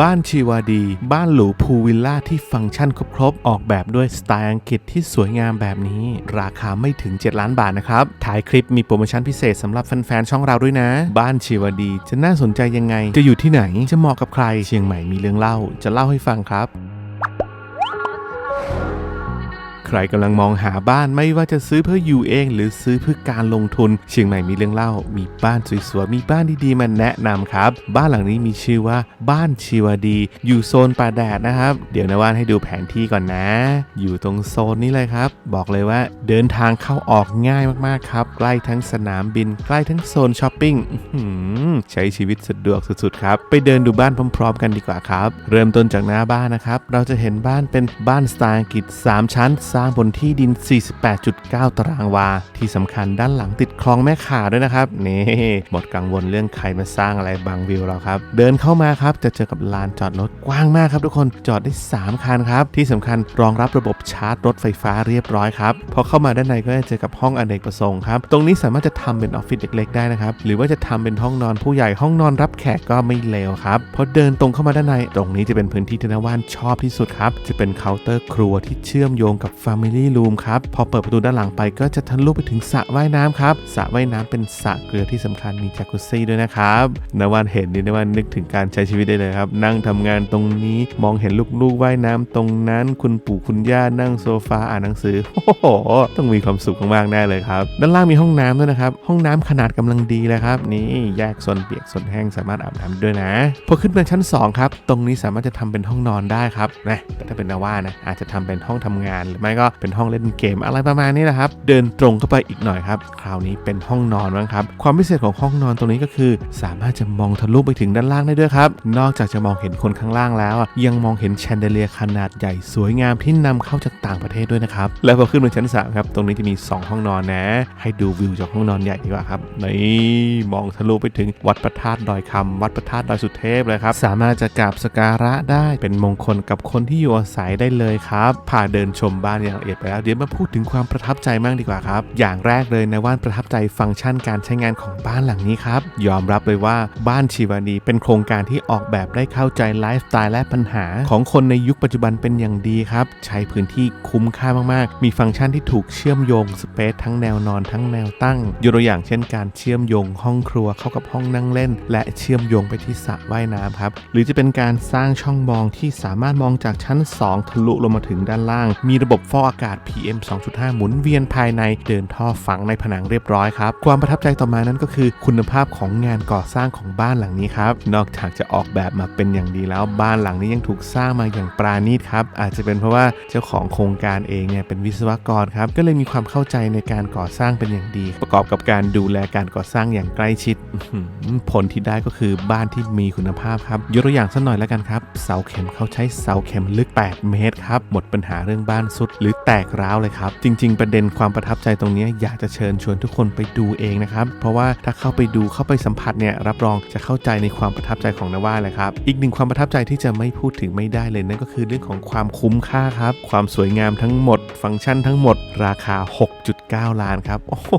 บ้านชีวาดี บ้านหรูพูลวิลล่าที่ฟังก์ชันครบๆ ออกแบบด้วยสไตล์อังกฤษที่สวยงามแบบนี้ ราคาไม่ถึง 7 ล้านบาทนะครับท้ายคลิปมีโปรโมชั่นพิเศษสำหรับแฟนๆช่องเราด้วยนะ บ้านชีวาดีจะน่าสนใจยังไง จะอยู่ที่ไหนจะเหมาะกับใคร เชียงใหม่มีเรื่องเล่าจะเล่าให้ฟังครับ ใครกำลังมองหาบ้านไม่ว่าจะซื้อเพื่ออยู่เอง หรือซื้อเพื่อการลงทุน เชียงใหม่มีเรื่องเล่า มีบ้านสวยๆ มีบ้านดีๆ มาแนะนำครับ บ้านหลังนี้มีชื่อว่าบ้านชีวดี อยู่โซนป่าแดดนะครับ เดี๋ยวนวานให้ดูแผนที่ก่อนนะ อยู่ตรงโซนนี้เลยครับ บอกเลยว่าเดินทางเข้าออกง่ายมากๆครับ ใกล้ทั้งสนามบิน ใกล้ทั้งโซนช้อปปิ้งอื้อหือใช้ชีวิตสะดวกสุดๆครับ ไปเดินดูบ้านพร้อมๆ กันดีกว่าครับ เริ่มต้นจากหน้าบ้านนะครับ เราจะเห็นบ้านเป็นบ้านสไตล์อังกฤษ 3 ชั้นร้างบนที่ดิน 48.9 ตารางวา ที่สำคัญด้านหลังติดคลองแม่ข่าด้วยนะครับ นี่หมดกังวลเรื่องใครมาสร้างอะไรบังวิวเราครับ เดินเข้ามาครับ จะเจอกับลานจอดรถกว้างมากครับทุกคนจอดได้ 3 คันครับ ที่สำคัญรองรับระบบชาร์จรถไฟฟ้าเรียบร้อยครับ พอเข้ามาด้านในก็จะเจอกับห้องอเนกประสงค์ครับ ตรงนี้สามารถจะทำเป็นออฟฟิศเล็กๆได้นะครับ หรือว่าจะทำเป็นห้องนอนผู้ใหญ่ห้องนอนรับแขกก็ไม่เลวครับ พอเดินตรงเข้ามาด้านใน ตรงนี้จะเป็นพื้นที่ที่นว่านชอบที่สุดครับ จะเป็นเคาน์เตอร์ครัวที่เชื่อมโยงกับ Family Room ครับ พอเปิดประตูด้านหลังไปก็จะทะลุไปถึงสระว่ายน้ำครับ สระว่ายน้ำเป็นสระเกลือที่สำคัญมีจักรุซี่ด้วยนะครับนวานเห็นนี่นวานนึกถึงการใช้ชีวิตได้เลยครับ นั่งทำงานตรงนี้มองเห็นลูกๆว่ายน้ำตรงนั้น คุณปู่คุณย่านั่งโซฟาอ่านหนังสือโอ้โหต้องมีความสุขมากๆแน่เลยครับ ด้านล่างมีห้องน้ำด้วยนะครับ ห้องน้ำขนาดกำลังดีเลยครับ นี่แยกโซนเปียกโซนแห้งสามารถอาบน้ำด้วยนะพอขึ้นมาชั้น 2 ครับ ตรงนี้สามารถจะทำเป็นห้องนอนได้ครับนะแต่ถ้าเป็นนาว่านะอาจจะทำเป็นห้องทำงานหรือไม่ก็เป็นห้องเล่นเกมอะไรประมาณนี้นะครับ เดินตรงเข้าไปอีกหน่อยครับ คราวนี้เป็นห้องนอนบ้างครับ ความพิเศษของห้องนอนตรงนี้ก็คือ สามารถจะมองทะลุไปถึงด้านล่างได้ด้วยครับ นอกจากจะมองเห็นคนข้างล่างแล้ว ยังมองเห็นแชนเดเลียขนาดใหญ่สวยงามที่นำเข้าจากต่างประเทศด้วยนะครับ แล้วพอขึ้นมาชั้น3ครับ ตรงนี้จะมี 2 ห้องนอนนะ ให้ดูวิวจากห้องนอนใหญ่ดีกว่าครับ นี่มองทะลุไปถึงวัดพระธาตุดอยคำวัดพระธาตุดอยสุเทพเลยครับ สามารถจะกราบสกการะได้ เป็นมงคลกับคนที่อยู่อาศัยได้เลยครับ พาเดินชมบ้านอย่างละเอียดไปแล้วเดี๋ยวมาพูดถึงความประทับใจมากดีกว่าครับ อย่างแรกเลยนะว่านประทับใจฟังก์ชันการใช้งานของบ้านหลังนี้ครับ ยอมรับเลยว่าบ้านชีวานีเป็นโครงการที่ออกแบบได้เข้าใจไลฟ์สไตล์และปัญหา ของคนในยุคปัจจุบันเป็นอย่างดีครับ ใช้พื้นที่คุ้มค่ามากๆ มีฟังก์ชันที่ถูกเชื่อมโยงสเปซทั้งแนวนอนทั้งแนวตั้งยกตัวอย่างเช่น การเชื่อมโยงห้องครัวเข้ากับห้องนั่งเล่น และเชื่อมโยงไปที่สระว่ายน้ำครับหรือจะเป็นการสร้างช่องมองที่สามารถมองจากชั้น 2 ทะลุลงมาถึงด้านล่าง มีระบบฟอกอากาศ PM 2.5 หมุนเวียนภายในเดินท่อฝังในผนังเรียบร้อยครับ ความประทับใจต่อมานั้นก็คือคุณภาพของงานก่อสร้างของบ้านหลังนี้ครับ นอกจากจะออกแบบมาเป็นอย่างดีแล้วบ้านหลังนี้ยังถูกสร้างมาอย่างปราณีตครับ อาจจะเป็นเพราะว่าเจ้าของโครงการเองเนี่ยเป็นวิศวกรครับ ก็เลยมีความเข้าใจในการก่อสร้างเป็นอย่างดี ประกอบกับการดูแลการก่อสร้างอย่างใกล้ชิด ผลที่ได้ก็คือบ้านที่มีคุณภาพครับยกตัวอย่างสักหน่อยแล้วกันครับเสาเข็มเขาใช้เสาเข็มลึก 8 เมตรครับหมดปัญหาเรื่องบ้านสุดหรือแตกร้าวเลยครับ จริง ๆ ประเด็นความประทับใจตรงนี้อยากจะเชิญชวนทุกคนไปดูเองนะครับ เพราะว่าถ้าเข้าไปดูเข้าไปสัมผัสเนี่ยรับรองจะเข้าใจในความประทับใจของนว่าเลยครับ อีกหนึ่งความประทับใจที่จะไม่พูดถึงไม่ได้เลยนั่นก็คือเรื่องของความคุ้มค่าครับ ความสวยงามทั้งหมด ฟังก์ชันทั้งหมด ราคา 6.9 ล้านครับโอ้โห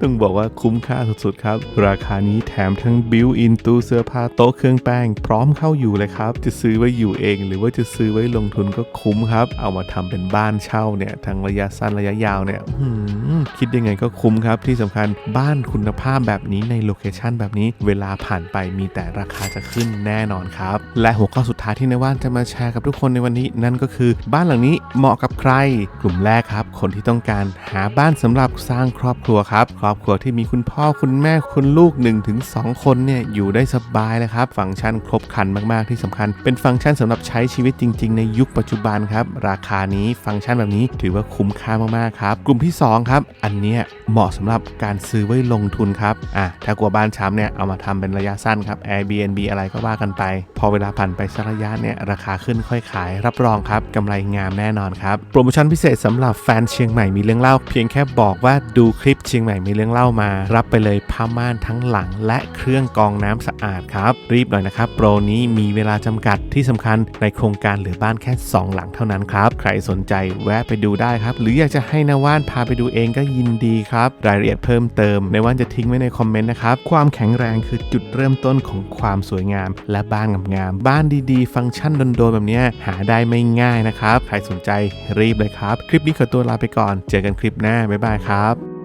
ต้องบอกว่าคุ้มค่าสุดๆครับ ราคานี้แถมทั้งบิวอินตู้เสื้อผ้าโต๊ะเครื่องแป้ง พร้อมเข้าอยู่เลยครับ จะซื้อไว้อยู่เอง หรือว่าจะซื้อไว้ลงทุนก็คุ้มครับ เอามาทำเป็นบ้านเช่าเนี่ยทั้งระยะสั้นระยะยาวเนี่ยอื้อหือคิดยังไงก็คุ้มครับ ที่สำคัญบ้านคุณภาพแบบนี้ในโลเคชันแบบนี้เวลาผ่านไปมีแต่ราคาจะขึ้นแน่นอนครับ และหัวข้อสุดท้ายที่ในว่านจะมาแชร์กับทุกคนในวันนี้ นั่นก็คือบ้านหลังนี้เหมาะกับใคร กลุ่มแรกครับ คนที่ต้องการหาบ้านสำหรับสร้างครอบครัวครับ ครอบครัวที่มีคุณพ่อคุณแม่คุณลูก 1-2 คนเนี่ยอยู่ได้สบายเลยครับ ฟังก์ชันครบครันมากๆที่สำคัญ เป็นฟังก์ชันสำหรับใช้ชีวิตจริง ๆ ในยุคปัจจุบันครับราคานี้ฟังก์ชันแบบนี้ถือว่าคุ้มค่ามากๆครับ กลุ่มที่ 2 ครับ อันเนี้ยเหมาะสำหรับการซื้อไว้ลงทุนครับอะถ้ากลัวบ้านช้ำเนี่ยเอามาทำเป็นระยะสั้นครับ Airbnb อะไรก็ว่ากันไป พอเวลาผ่านไปสักระยะเนี่ยราคาขึ้นค่อยขาย รับรองครับกำไรงามแน่นอนครับโปรโมชั่นพิเศษสำหรับแฟนเชียงใหม่มีเรื่องเล่า เพียงแค่บอกว่าดูคลิปเชียงใหม่มีเรื่องเล่ามา รับไปเลยผ้าม่านทั้งหลัง และเครื่องกรองน้ำสะอาดครับรีบหน่อยนะครับโปรนี้มีเวลาจำกัดที่สำคัญในโครงการเหลือบ้านแค่ 2 หลังเท่านั้นครับใครสนใจแวะไปดูได้ครับ หรืออยากจะให้นาว่านพาไปดูเองก็ยินดีครับ รายละเอียดเพิ่มเติมในว่านจะทิ้งไว้ในคอมเมนต์นะครับ ความแข็งแรงคือจุดเริ่มต้นของความสวยงาม และบ้านงามๆบ้านดีๆ ฟังก์ชันโดนๆแบบนี้หาได้ไม่ง่ายนะครับ ใครสนใจรีบเลยครับ คลิปนี้ขอตัวลาไปก่อน เจอกันคลิปหน้าบ๊ายบายครับ